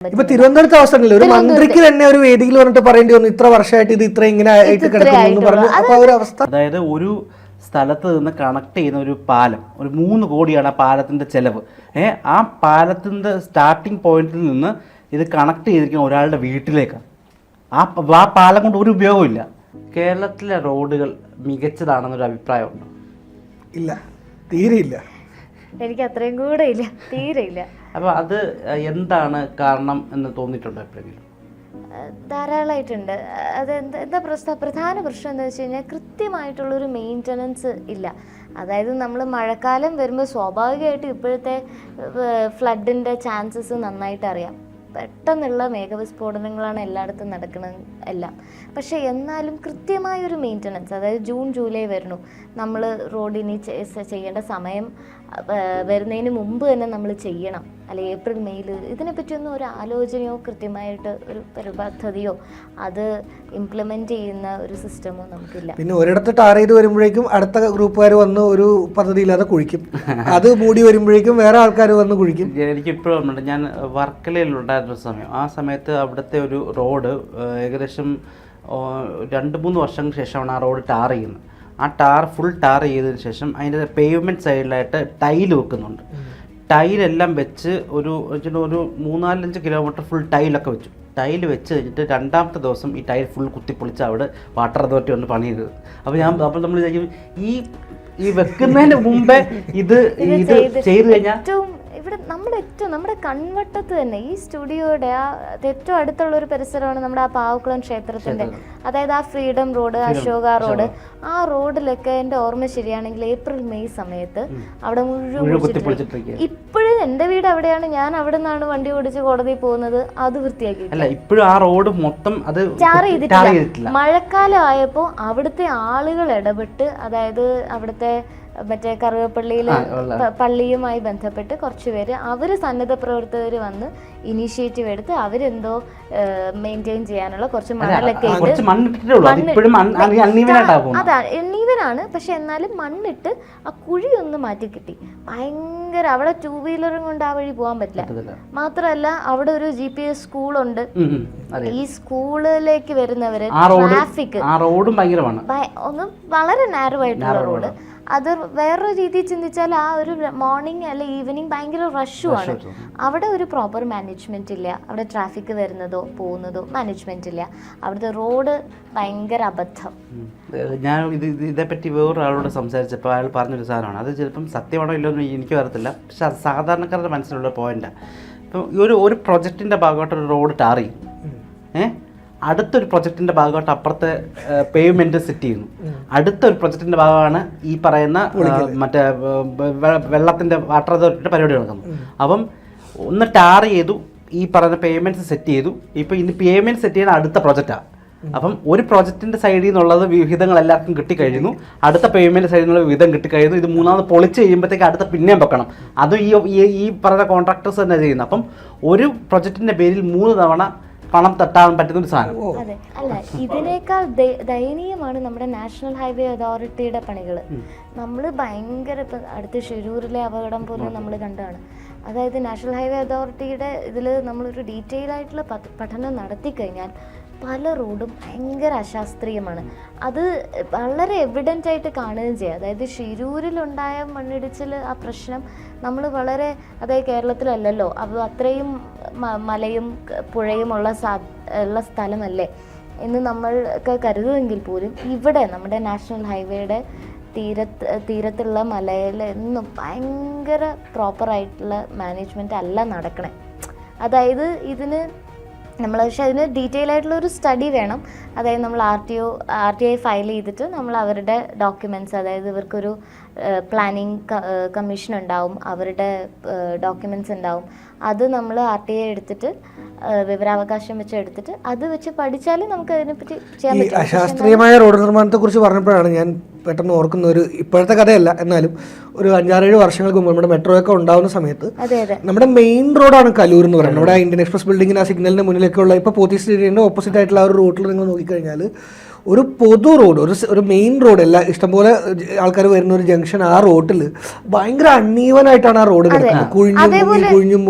ഇപ്പൊ തിരുവനന്തപുരത്തെ അവസരങ്ങളിൽ ഒരു മന്ത്രിക്ക് തന്നെ ഒരു വേദിയിൽ വന്നിട്ട് പറയേണ്ടി വന്നു ഇത്ര വർഷമായിട്ട് ഇത് ഇത്ര ഇങ്ങനെ ആയിട്ട് കിടക്കുന്നു എന്ന് പറഞ്ഞു. അപ്പൊ ഒരു അവസ്ഥ? അതായത് ഒരു സ്ഥലത്ത് നിന്ന് കണക്ട് ചെയ്യുന്ന ഒരു പാലം ഒരു മൂന്ന് കോടിയാണ് ആ പാലത്തിന്റെ ചെലവ്. ഏ ആ പാലത്തിന്റെ സ്റ്റാർട്ടിംഗ് പോയിന്റിൽ നിന്ന് ഇത് കണക്ട് ചെയ്തിരിക്കുന്ന ഒരാളുടെ വീട്ടിലേക്കാണ്. ആ ആ പാലം കൊണ്ട് ഒരു ഉപയോഗമില്ല കേരളത്തിലെ റോഡുകൾ മികച്ചതാണെന്നൊരു അഭിപ്രായമുണ്ട്? ഇല്ല. തീരെ ഇല്ല. എനിക്ക് അത്രയും കൂടെ ഇല്ല. തീരെ ഇല്ല. അപ്പോൾ അത് എന്താണ് കാരണം എന്ന് തോന്നിയിട്ടുണ്ടോ എപ്പോഴെങ്കിലും? ധാരാളമായിട്ടുണ്ട്. അത് എന്താ എന്താ പ്രശ്നം? പ്രധാന പ്രശ്നം എന്താ വെച്ച് കഴിഞ്ഞാൽ കൃത്യമായിട്ടുള്ളൊരു മെയിന്റനൻസ് ഇല്ല. അതായത് നമ്മൾ മഴക്കാലം വരുമ്പോൾ സ്വാഭാവികമായിട്ടും ഇപ്പോഴത്തെ ഫ്ലഡിന്റെ ചാൻസസ് നന്നായിട്ട് അറിയാം. പെട്ടെന്നുള്ള മേഘവിസ്ഫോടനങ്ങളാണ് എല്ലായിടത്തും നടക്കുന്ന എല്ലാം. പക്ഷേ എന്നാലും കൃത്യമായൊരു മെയിന്റനൻസ് അതായത് ജൂൺ ജൂലൈ വരുന്നു. നമ്മൾ റോഡിനി ചെയ്യേണ്ട സമയം വരുന്നതിന് മുമ്പ് തന്നെ നമ്മൾ ചെയ്യണം. അല്ലെ ഏപ്രിൽ മെയ്യിൽ ഇതിനെപ്പറ്റിയൊന്നും ഒരു ആലോചനയോ കൃത്യമായിട്ട് ഒരു പരിപദ്ധതിയോ അത് ഇംപ്ലിമെന്റ് ചെയ്യുന്ന ഒരു സിസ്റ്റമോ നമുക്കില്ല. പിന്നെ ഒരിടത്ത് ടാർ ചെയ്ത് വരുമ്പോഴേക്കും അടുത്ത ഗ്രൂപ്പുകാർ വന്ന് ഒരു പദ്ധതി ഇല്ലാതെ കുഴിക്കും. അത് മൂടി വരുമ്പോഴേക്കും വേറെ ആൾക്കാർ വന്ന് കുഴിക്കും. എനിക്ക് ഇപ്പോഴും ഓർമ്മയുണ്ട് ഞാൻ വർക്കലയിലുണ്ടായിരുന്ന സമയം. ആ സമയത്ത് അവിടുത്തെ ഒരു റോഡ് ഏകദേശം രണ്ട് മൂന്ന് വർഷങ്ങൾക്ക് ശേഷമാണ് ആ റോഡ് ടാർ ചെയ്യുന്നത്. ആ ടാർ ഫുൾ ടാർ ചെയ്തതിന് ശേഷം അതിന്റെ പേയ്മെന്റ് സൈഡിലായിട്ട് ടൈൽ വെക്കുന്നുണ്ട്. ടൈലെല്ലാം വെച്ച് ഒരു ഒരു മൂന്നാലഞ്ച് കിലോമീറ്റർ ഫുൾ ടൈലൊക്കെ വെച്ചു. ടൈൽ വെച്ച് കഴിഞ്ഞിട്ട് രണ്ടാമത്തെ ദിവസം ഈ ടൈൽ ഫുൾ കുത്തിപ്പൊളിച്ച് അവിടെ വാട്ടർ അതോറിറ്റി വന്ന് പണി ചെയ്തത് അപ്പോൾ ഞാൻ അപ്പോൾ നമ്മൾ വിചാരിക്കും ഈ ഈ വെക്കുന്നതിന് മുമ്പേ ഇത് ഇത് ചെയ്ത് കഴിഞ്ഞാൽ ഇവിടെ നമ്മുടെ ഏറ്റവും നമ്മുടെ കൺവട്ടത്ത് തന്നെ ഈ സ്റ്റുഡിയോയുടെ ആ ഏറ്റവും അടുത്തുള്ള ഒരു പരിസരമാണ് നമ്മുടെ ആ പാവക്കുളം ക്ഷേത്രത്തിന്റെ അതായത് ആ ഫ്രീഡം റോഡ് അശോക റോഡ് ആ റോഡിലൊക്കെ എന്റെ ഓർമ്മ ശരിയാണെങ്കിൽ ഏപ്രിൽ മെയ് സമയത്ത് അവിടെ മുഴുവൻ. ഇപ്പോഴും എന്റെ വീട് അവിടെയാണ് ഞാൻ അവിടെ നിന്നാണ് വണ്ടി ഓടിച്ച് കോടതിയിൽ പോകുന്നത് അത് വൃത്തിയാക്കി അല്ല ഇപ്പോഴും ആ റോഡ് മൊത്തം അത് ടാർ ചെയ്തിട്ടില്ല. മഴക്കാലം ആയപ്പോൾ അവിടുത്തെ ആളുകൾ ഇടപെട്ട് അതായത് അവിടുത്തെ മറ്റേ കറുവപ്പള്ളിയിൽ പള്ളിയുമായി ബന്ധപ്പെട്ട് കുറച്ച് പേര് അവർ സന്നദ്ധ പ്രവർത്തകർ വന്ന് ഇനീഷ്യേറ്റീവ് എടുത്ത് അവരെന്തോ മെയിന്റെയിൻ ചെയ്യാനുള്ള കുറച്ച് മണലൊക്കെ അത് എണ്ണീവനാണ് പക്ഷെ എന്നാലും മണ്ണിട്ട് ആ കുഴി ഒന്ന് മാറ്റി കിട്ടി. ഭയങ്കര അവിടെ ടൂ വീലറും കൊണ്ട് ആ വഴി പോകാൻ പറ്റില്ല. മാത്രമല്ല അവിടെ ഒരു ജി പി എസ് സ്കൂളുണ്ട് ഈ സ്കൂളിലേക്ക് വരുന്നവര് ട്രാഫിക് ഒന്ന് വളരെ നാരോ ആയിട്ടുള്ള റോഡ്. അത് വേറൊരു രീതിയിൽ ചിന്തിച്ചാൽ ആ ഒരു മോർണിംഗ് അല്ലെ ഈവനിങ് ഭയങ്കര റഷുമാണ് അവിടെ ഒരു പ്രോപ്പർ മാനേജ്മെന്റ് ഇല്ല. അവിടെ ട്രാഫിക് വരുന്നതോ പോകുന്നതോ മാനേജ്മെന്റ് ഇല്ല. അവിടുത്തെ റോഡ് ഭയങ്കര അബദ്ധം. ഞാൻ ഇത് ഇത് ഇതേപ്പറ്റി വേറൊരാളോട് സംസാരിച്ചപ്പോൾ അയാൾ പറഞ്ഞൊരു സാധനമാണ്. അത് ചിലപ്പം സത്യമാണോ ഇല്ലോ എന്ന് എനിക്ക് അറിയത്തില്ല. പക്ഷെ അത് സാധാരണക്കാരുടെ മനസ്സിലുള്ള പോയിന്റാണ് ഇപ്പം ഒരു ഒരു പ്രൊജക്റ്റിന്റെ ഭാഗമായിട്ട് ഒരു റോഡ് ടാർ ചെയ്യും ഏ അടുത്തൊരു പ്രൊജക്ടിന്റെ ഭാഗമായിട്ട് അപ്പുറത്തെ പേയ്മെന്റ് സെറ്റ് ചെയ്യുന്നു. അടുത്തൊരു പ്രൊജക്ടിന്റെ ഭാഗമാണ് ഈ പറയുന്ന മറ്റേ വെള്ളത്തിന്റെ വാട്ടർ അതോറിറ്റിയുടെ പരിപാടി നടക്കുന്നത്. അപ്പം ഒന്ന് ടാർ ചെയ്തു ഈ പറയുന്ന പേയ്മെന്റ്സ് സെറ്റ് ചെയ്തു. ഇപ്പൊ ഇനി പേയ്മെന്റ് സെറ്റ് ചെയ്യുന്ന അടുത്ത പ്രൊജക്റ്റാണ് അപ്പം ഒരു പ്രോജക്റ്റിന്റെ സൈഡിൽ നിന്നുള്ളത് വിഹിതങ്ങൾ എല്ലാവർക്കും കിട്ടിക്കഴിഞ്ഞു അടുത്ത പേയ്മെന്റ് സൈഡിൽ നിന്നുള്ള വിഹിതം കിട്ടിക്കഴിഞ്ഞു ഇത് മൂന്നാമത് പൊളിച്ച് കഴിയുമ്പോഴത്തേക്ക് അടുത്ത പിന്നെയും വെക്കണം. അതും ഈ ഈ- ഈ പറഞ്ഞ കോൺട്രാക്ടേഴ്സ് തന്നെ ചെയ്യുന്നത്. അപ്പം ഒരു പ്രൊജക്റ്റിന്റെ പേരിൽ മൂന്ന് തവണ പണം തട്ടാൻ പറ്റുന്ന ഒരു സാധനം. അതെ. അല്ല ഇതിനേക്കാൾ ദയ- ദയനീയമാണ് നമ്മുടെ നാഷണൽ ഹൈവേ അതോറിറ്റിയുടെ പണികൾ. നമ്മൾ ഭയങ്കര ഇപ്പം അടുത്ത് ഷിരൂരിലെ അപകടം പോലും നമ്മൾ കണ്ടാണ്. അതായത് നാഷണൽ ഹൈവേ അതോറിറ്റിയുടെ ഇതിൽ നമ്മളൊരു ഡീറ്റെയിൽ ആയിട്ടുള്ള പ- പഠനം നടത്തി കഴിഞ്ഞാൽ പല റോഡും ഭയങ്കര അശാസ്ത്രീയമാണ്. അത് വളരെ എവിഡന്റ് ആയിട്ട് കാണുകയും ചെയ്യാം. അതായത് ഷിരൂരിലുണ്ടായ മണ്ണിടിച്ചിൽ ആ പ്രശ്നം നമ്മൾ വളരെ അതായത് കേരളത്തിലല്ലല്ലോ അത് അത്രയും മലയും പുഴയും ഉള്ള സാ ഉള്ള സ്ഥലമല്ലേ എന്ന് നമ്മൾക്ക് കരുതുമെങ്കിൽ പോലും ഇവിടെ നമ്മുടെ നാഷണൽ ഹൈവേയുടെ തീരത്ത് തീരത്തുള്ള മലയിൽ എന്നും ഭയങ്കര പ്രോപ്പറായിട്ടുള്ള മാനേജ്മെന്റ് അല്ല നടക്കണേ. അതായത് ഇതിന് നമ്മൾ പക്ഷേ അതിന് ഡീറ്റെയിൽ ആയിട്ടുള്ള ഒരു സ്റ്റഡി വേണം. അതായത് നമ്മൾ R T O R T I file ചെയ്തിട്ട് നമ്മൾ അവരുടെ ഡോക്യുമെന്റ്സ് അതായത് ഇവർക്കൊരു പ്ലാനിങ് കമ്മീഷൻ ഉണ്ടാവും. അവരുടെ ഡോക്യുമെന്റ്സ് ഉണ്ടാവും. അത് നമ്മൾ ആർ ടി ഐ എടുത്തിട്ട് വിവരാവകാശം വെച്ച് എടുത്തിട്ട് അത് വെച്ച് പഠിച്ചാലേ നമുക്ക് അതിനെപ്പറ്റി ചെയ്യാൻ പറ്റും അശാസ്ത്രീയമായ റോഡ് നിർമ്മാണത്തെ കുറിച്ച് പറഞ്ഞപ്പോഴാണ് ഞാൻ പെട്ടെന്ന് ഓർക്കുന്ന ഒരു ഇപ്പോഴത്തെ കഥയല്ല. എന്നാലും ഒരു അഞ്ചാറേഴ് വർഷങ്ങൾക്ക് മുമ്പ് നമ്മുടെ മെട്രോ ഒക്കെ ഉണ്ടാവുന്ന സമയത്ത് നമ്മുടെ മെയിൻ റോഡാണ് കലൂർ എന്ന് പറയുന്നത്. നമ്മുടെ ഇന്ത്യൻ എക്സ്പ്രസ് ബിൽഡിങ്ങിന് ആ സിഗ്നലിന് മുന്നിലൊക്കെയുള്ള ഇപ്പോൾ പോത്തീസ് സ്റ്റേഡിയന്റെ ഓപ്പോസിറ്റ് ആയിട്ടുള്ള ആ ഒരു റൂട്ടിൽ നിങ്ങൾ നോക്കിക്കഴിഞ്ഞാൽ ഒരു പൊതു റോഡ് ഒരു ഒരു മെയിൻ റോഡ് അല്ല ഇഷ്ടംപോലെ ആൾക്കാർ വരുന്ന ഒരു ജംഗ്ഷൻ ആ റോഡിൽ ഭയങ്കര അണ്ണീവൻ ആയിട്ടാണ് ആ റോഡ് കിടക്കുന്നത്. കുഴിഞ്ഞും അതേപോലെ കുഴിഞ്ഞും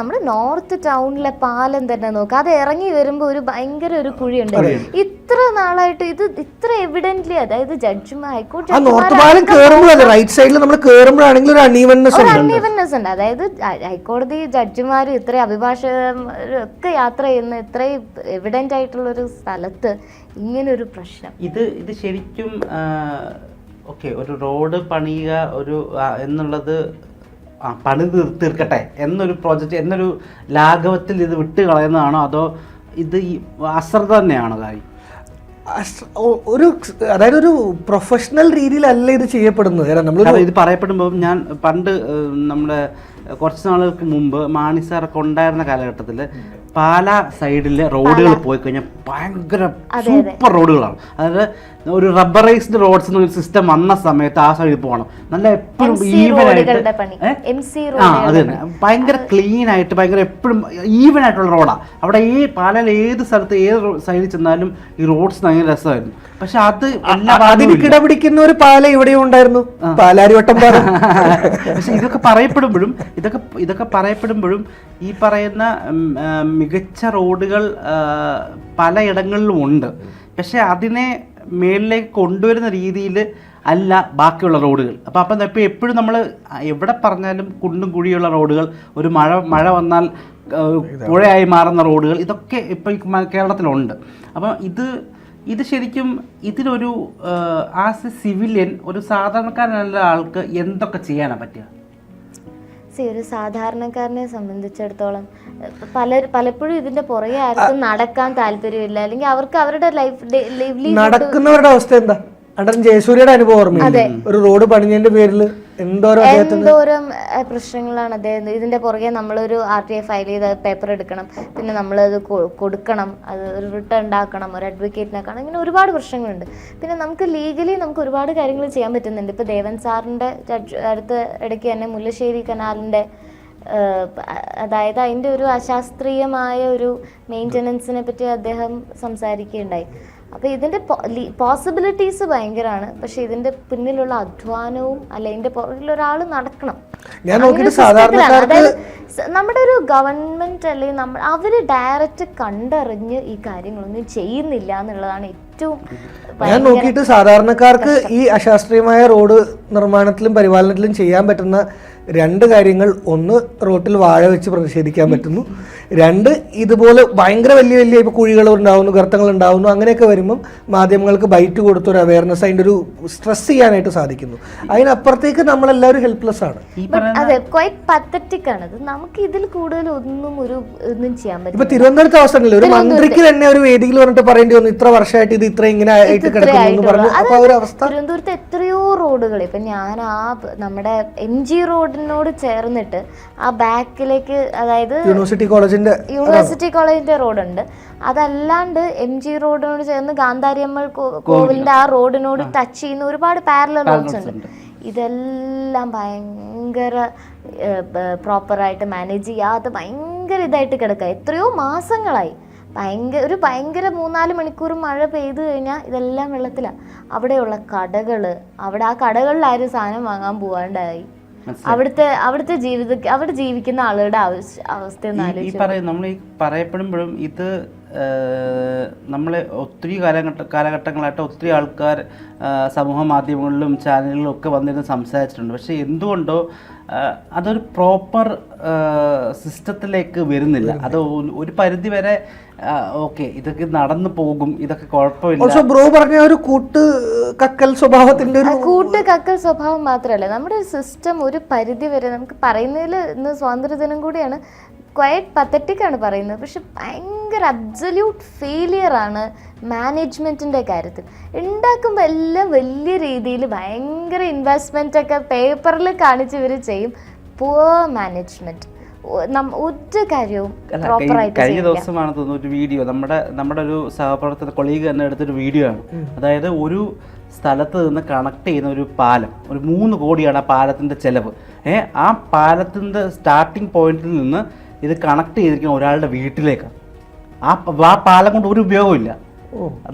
നമ്മുടെ നോർത്ത് ടൗണിലെ പാലം തന്നെ നോക്കുക അത് ഇറങ്ങി വരുമ്പോൾ ഒരു ഭയങ്കര ഒരു കുഴിയുണ്ട്. ഇത്ര നാളായിട്ട് ഇത് ഇത്ര എവിഡന്റ്ലി അതായത് ജഡ്ജിമാർ ഹൈക്കോടതി ആ നോർത്ത് പാലം റൈറ്റ് സൈഡിൽ നമ്മൾ കയറുമ്പോഴാണെങ്കിൽ ഒരു അണ്ണീവൻനെസ് ഉണ്ട്. ഉണ്ട്. അതായത് ഹൈക്കോടതി ജഡ്ജിമാർ ഇത്രയും അഭിഭാഷകരും ഒക്കെ യാത്ര ചെയ്യുന്ന ഇത്രയും എവിഡന്റ് ആയിട്ടുള്ള ഒരു സ്ഥലത്ത് ഇങ്ങനെ ഒരു പ്രശ്നം. ഇത് ഇത് ശരിക്കും ഓക്കെ ഒരു റോഡ് പണിയുക ഒരു എന്നുള്ളത് ആ പണി തീർ- തീർക്കട്ടെ എന്നൊരു പ്രോജക്റ്റ് എന്നൊരു ലാഘവത്തിൽ ഇത് വിട്ട് കളയുന്നതാണോ? അതോ ഇത് ഈ അശ്രദ്ധ തന്നെയാണോ കാര്യം? ഒരു അതായത് ഒരു പ്രൊഫഷണൽ രീതിയിലല്ല ഇത് ചെയ്യപ്പെടുന്നത്. നമ്മൾ ഇത് പറയപ്പെടുമ്പോൾ ഞാൻ പണ്ട് നമ്മുടെ കുറച്ച് നാളുകൾക്ക് മുമ്പ് മാണി സാറൊക്കെ ഉണ്ടായിരുന്ന കാലഘട്ടത്തിൽ പാല സൈഡിലെ റോഡുകൾ പോയി കഴിഞ്ഞാൽ ഭയങ്കര സൂപ്പർ റോഡുകളാണ്. അതായത് ഒരു റബ്ബറൈസ്ഡ് റോഡ്സ് എന്നൊരു സിസ്റ്റം വന്ന സമയത്ത് ആ സൈഡിൽ പോകണം. നല്ല എപ്പോഴും ഈവൻ. ആയിട്ട് MC ആ അത് തന്നെ. ഭയങ്കര ക്ലീൻ ആയിട്ട് ഭയങ്കര എപ്പോഴും ഈവൻ ആയിട്ടുള്ള റോഡാണ് അവിടെ ഈ പാലയിൽ ഏത് സ്ഥലത്ത് ഏത് സൈഡിൽ ചെന്നാലും ഈ റോഡ്സ് ഭയങ്കര രസമായിരുന്നു. പക്ഷെ അത് അതിന്. കിടപിടിക്കുന്ന ഒരു പാല ഇവിടെയും ഉണ്ടായിരുന്നു. പാലാരിവട്ടം പാലം. പക്ഷെ ഇതൊക്കെ പറയപ്പെടുമ്പോഴും ഇതൊക്കെ ഇതൊക്കെ പറയപ്പെടുമ്പോഴും ഈ പറയുന്ന മികച്ച റോഡുകൾ പലയിടങ്ങളിലും ഉണ്ട്. പക്ഷെ അതിനെ മേളിലേക്ക് കൊണ്ടുവരുന്ന രീതിയിൽ അല്ല ബാക്കിയുള്ള റോഡുകൾ. അപ്പോൾ അപ്പം ഇപ്പോൾ എപ്പോഴും നമ്മൾ എവിടെ പറഞ്ഞാലും കുണ്ടും കുഴിയുള്ള റോഡുകൾ ഒരു മഴ മഴ വന്നാൽ പുഴയായി മാറുന്ന റോഡുകൾ ഇതൊക്കെ ഇപ്പോൾ കേരളത്തിലുണ്ട്. അപ്പം ഇത് ഇത് ശരിക്കും ഇതിലൊരു ആസ് എ സിവിലിയൻ ഒരു സാധാരണക്കാരനുള്ള ആൾക്ക് എന്തൊക്കെ ചെയ്യാനാണ് പറ്റുക? സി ഒരു സാധാരണക്കാരനെ സംബന്ധിച്ചിടത്തോളം പല പലപ്പോഴും ഇതിന്റെ പുറകെ ആർക്കും നടക്കാൻ താല്പര്യമില്ല. അല്ലെങ്കിൽ അവർക്ക് അവരുടെ ലൈഫ് ലൈവ്ലിഹുഡ് നടക്കുന്നവരുടെ അവസ്ഥ എന്താ? അണ്ടൻ ജയസൂര്യയുടെ അനുഭവം ഓർമ്മയില്ലേ? ഒരു റോഡ് പണിഞ്ഞതിന്റെ പേരിൽ എന്തോരം പ്രശ്നങ്ങളാണ് അദ്ദേഹം ഇതിന്റെ പുറകെ നമ്മളൊരു ആർ ടി ഐ ഫയൽ ചെയ്ത് പേപ്പർ എടുക്കണം. പിന്നെ നമ്മളത് കൊടുക്കണം. അത് ഒരു റിട്ടേൺ ഉണ്ടാക്കണം. ഒരു അഡ്വക്കേറ്റിനെ കാണണം. ഇങ്ങനെ ഒരുപാട് പ്രശ്നങ്ങളുണ്ട്. പിന്നെ നമുക്ക് ലീഗലി നമുക്ക് ഒരുപാട് കാര്യങ്ങൾ ചെയ്യാൻ പറ്റുന്നുണ്ട്. ഇപ്പോൾ ദേവൻ സാറിന്റെ ജഡ്ജ് അടുത്ത ഇടയ്ക്ക് തന്നെ മുല്ലശ്ശേരി കനാലിന്റെ അതായത് അതിന്റെ ഒരു അശാസ്ത്രീയമായ ഒരു മെയിന്റനൻസിനെ പറ്റി അദ്ദേഹം സംസാരിക്കുകയുണ്ടായി. അപ്പോൾ ഇതിന്റെ പോസിബിലിറ്റീസ് ഭയങ്കരമാണ് പക്ഷേ ഇതിന്റെ പിന്നിലുള്ള അധ്വാനവും അല്ല ഇതിന്റെ പുറകിൽ ഒരാൾ നടക്കണം. നമ്മുടെ ഒരു ഗവൺമെന്റ് അല്ലെങ്കിൽ നമ്മൾ അവർ ഡയറക്റ്റ് കണ്ടറിഞ്ഞ് ഈ കാര്യങ്ങളൊന്നും ചെയ്യുന്നില്ല എന്നുള്ളതാണ് ഏറ്റവും ഞാൻ നോക്കിയിട്ട് സാധാരണക്കാർക്ക് ഈ അശാസ്ത്രീയമായ റോഡ് നിർമ്മാണത്തിലും പരിപാലനത്തിലും ചെയ്യാൻ പറ്റുന്ന രണ്ട് കാര്യങ്ങൾ. ഒന്ന് റോട്ടിൽ വാഴ വെച്ച് പ്രതിഷേധിക്കാൻ പറ്റുന്നു. രണ്ട് ഇതുപോലെ ഭയങ്കര വലിയ വലിയ ഇപ്പോൾ കുഴികൾ ഉണ്ടാവുന്നു ഗർത്തങ്ങൾ ഉണ്ടാവുന്നു അങ്ങനെയൊക്കെ വരുമ്പം മാധ്യമങ്ങൾക്ക് ബൈറ്റ് കൊടുത്തൊരു അവയർനെസ് അതിന്റെ ഒരു സ്ട്രെസ് ചെയ്യാനായിട്ട് സാധിക്കുന്നു. അതിനപ്പുറത്തേക്ക് നമ്മളെല്ലാവരും ഹെൽപ്ലെസ് ആണ്. അതെ പത്തറ്റിക് ആണ്. നമുക്ക് ഇതിൽ കൂടുതൽ ഒന്നും ഒരു ഒന്നും ചെയ്യാൻ ഇപ്പൊ തിരുവനന്തപുരത്ത് അവസരമില്ല ഒരു മന്ത്രിക്ക് തന്നെ ഒരു വേദിയിൽ പറഞ്ഞിട്ട് പറയേണ്ടി വന്നു ഇത്ര വർഷമായിട്ട് ഇത് ഇത്ര ഇങ്ങനെ ആയിട്ട് കിടക്കുന്നു എന്ന് പറഞ്ഞു. അപ്പൊ ആ ഒരു അവസ്ഥ? തിരുവനന്തപുരത്ത് എത്രയോ റോഡുകൾ ഇപ്പൊ ഞാൻ ആ നമ്മുടെ എം ജി റോഡിനോട് ചേർന്നിട്ട് ആ ബാക്കിലേക്ക് അതായത് യൂണിവേഴ്സിറ്റി കോളേജിന്റെ യൂണിവേഴ്സിറ്റി കോളേജിന്റെ റോഡുണ്ട്. അതല്ലാണ്ട് എം ജി റോഡിനോട് ചേർന്ന് ഗാന്ധാരിയമ്മൾ കോവിലിന്റെ ആ റോഡിനോട് ടച്ച് ചെയ്യുന്ന ഒരുപാട് പാരലൽ റോഡ്സ് ഉണ്ട്. ഇതെല്ലാം ഭയങ്കര പ്രോപ്പറായിട്ട് മാനേജ് ചെയ്യാതെ ഭയങ്കര ഇതായിട്ട് കിടക്കുക എത്രയോ മാസങ്ങളായി. ഭയങ്കര ഒരു ഭയങ്കര മൂന്നാൽ മണിക്കൂർ മഴ പെയ്തു കഴിഞ്ഞാൽ ഇതെല്ലാം വെള്ളത്തിലാണ് അവിടെയുള്ള കടകൾ അവിടെ ആ കടകളിൽ ആരും സാധനം വാങ്ങാൻ പോവാണ്ടായി. അവിടുത്തെ അവിടുത്തെ ജീവിത അവിടെ ജീവിക്കുന്ന ആളുകളുടെ ആവശ്യ അവസ്ഥ ഈ- പറയും നമ്മൾ ഈ പറയപ്പെടുമ്പോഴും ഇത് നമ്മളെ ഒത്തിരി കാലഘട്ട കാലഘട്ടങ്ങളായിട്ട് ഒത്തിരി ആൾക്കാർ സമൂഹ മാധ്യമങ്ങളിലും ചാനലുകളിലും ഒക്കെ വന്നിരുന്ന് സംസാരിച്ചിട്ടുണ്ട്. പക്ഷേ എന്തുകൊണ്ടോ അതൊരു പ്രോപ്പർ സിസ്റ്റത്തിലേക്ക് വരുന്നില്ല. അത് ഒരു- പരിധി വരെ ഓക്കെ ഇതൊക്കെ നടന്നു പോകും ഇതൊക്കെ കുഴപ്പമില്ല. ഓൾസോ ബ്രോ പറഞ്ഞ ഒരു കൂട്ട് കക്കൽ സ്വഭാവത്തിന്റെ ഒരു കൂട്ട് കക്കൽ സ്വഭാവം മാത്രമല്ല. നമ്മുടെ സിസ്റ്റം ഒരു പരിധി വരെ നമുക്ക് പറയുന്നതിൽ ഇന്ന് സ്വാതന്ത്ര്യദിനം കൂടിയാണ്. ക്വയറ്റ് പത്തറ്റിക് ആണ് പറയുന്നത്. പക്ഷെ ഭയങ്കര അബ്സല്യൂട്ട് ഫെയിലിയർ ആണ് മാനേജ്മെന്റിന്റെ കാര്യത്തിൽ. ഉണ്ടാക്കുമ്പോൾ എല്ലാം വലിയ രീതിയിൽ ഭയങ്കര ഇൻവെസ്റ്റ്മെന്റ് ഒക്കെ പേപ്പറിൽ കാണിച്ച് ഇവർ ചെയ്യും. പുവർ മാനേജ്മെന്റ് ഒറ്റ കാര്യവും കഴിഞ്ഞ ദിവസമാണ് തോന്നുന്നു ഒരു വീഡിയോ നമ്മുടെ നമ്മുടെ ഒരു സഹപ്രവർത്തക കൊളീഗ് തന്നെ എടുത്തൊരു വീഡിയോ ആണ്. അതായത് ഒരു സ്ഥലത്ത് നിന്ന് കണക്ട് ചെയ്യുന്ന ഒരു പാലം. ഒരു മൂന്ന് കോടിയാണ് ആ പാലത്തിന്റെ ചിലവ്. ഏ ആ പാലത്തിന്റെ സ്റ്റാർട്ടിംഗ് പോയിന്റിൽ നിന്ന് ഇത് കണക്ട് ചെയ്തിരിക്കുന്ന ഒരാളുടെ വീട്ടിലേക്കാണ് ആ ആ പാലം കൊണ്ട് ഒരു ഉപയോഗമില്ല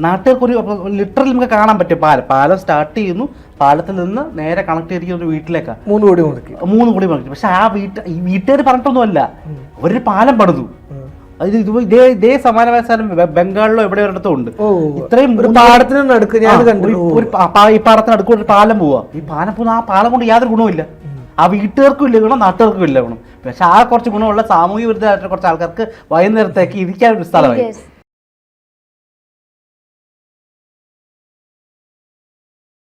നാട്ടുകാർക്ക് ഒരു ലിറ്ററലി നമുക്ക് കാണാൻ പറ്റും പാലം. പാലം സ്റ്റാർട്ട് ചെയ്യുന്നു പാലത്തിൽ നിന്ന് നേരെ കണക്ട് ചെയ്തിരിക്കുന്ന ഒരു വീട്ടിലേക്കാണ് മൂന്ന് കോടി മുടക്കി മൂന്ന് കോടി മുടക്കി പക്ഷെ ആ വീട്ട് ഈ വീട്ടുകാർ പറഞ്ഞിട്ടൊന്നുമല്ല. ഒരു പാലം പണിതു. അത് ഇത് ഇതേ ഇതേ സമാനമായ സ്ഥലം ബംഗാളിലോ എവിടെ ഒരിടത്തും ഉണ്ട്. ഇത്രയും ഒരു പാടത്തിന് നടുക്ക് ഞാൻ കണ്ടു. ഒരു- ഈ പാടത്തിന് അടുക്ക ഒരു പാലം പോവാ. ഈ പാലം പോകുന്ന ആ പാലം കൊണ്ട് യാതൊരു ഗുണവുമില്ല. ആ വീട്ടുകാർക്കും ഇല്ല ഗുണം നാട്ടുകാർക്കും ഇല്ല ഗുണം. പക്ഷെ ആ കുറച്ച് ഗുണമുള്ള സാമൂഹ്യ വിരുദ്ധമായിട്ടുള്ള കുറച്ച് ആൾക്കാർക്ക് വൈകുന്നേരത്തേക്ക് ഇരിക്കാൻ ഒരു സ്ഥലമായി.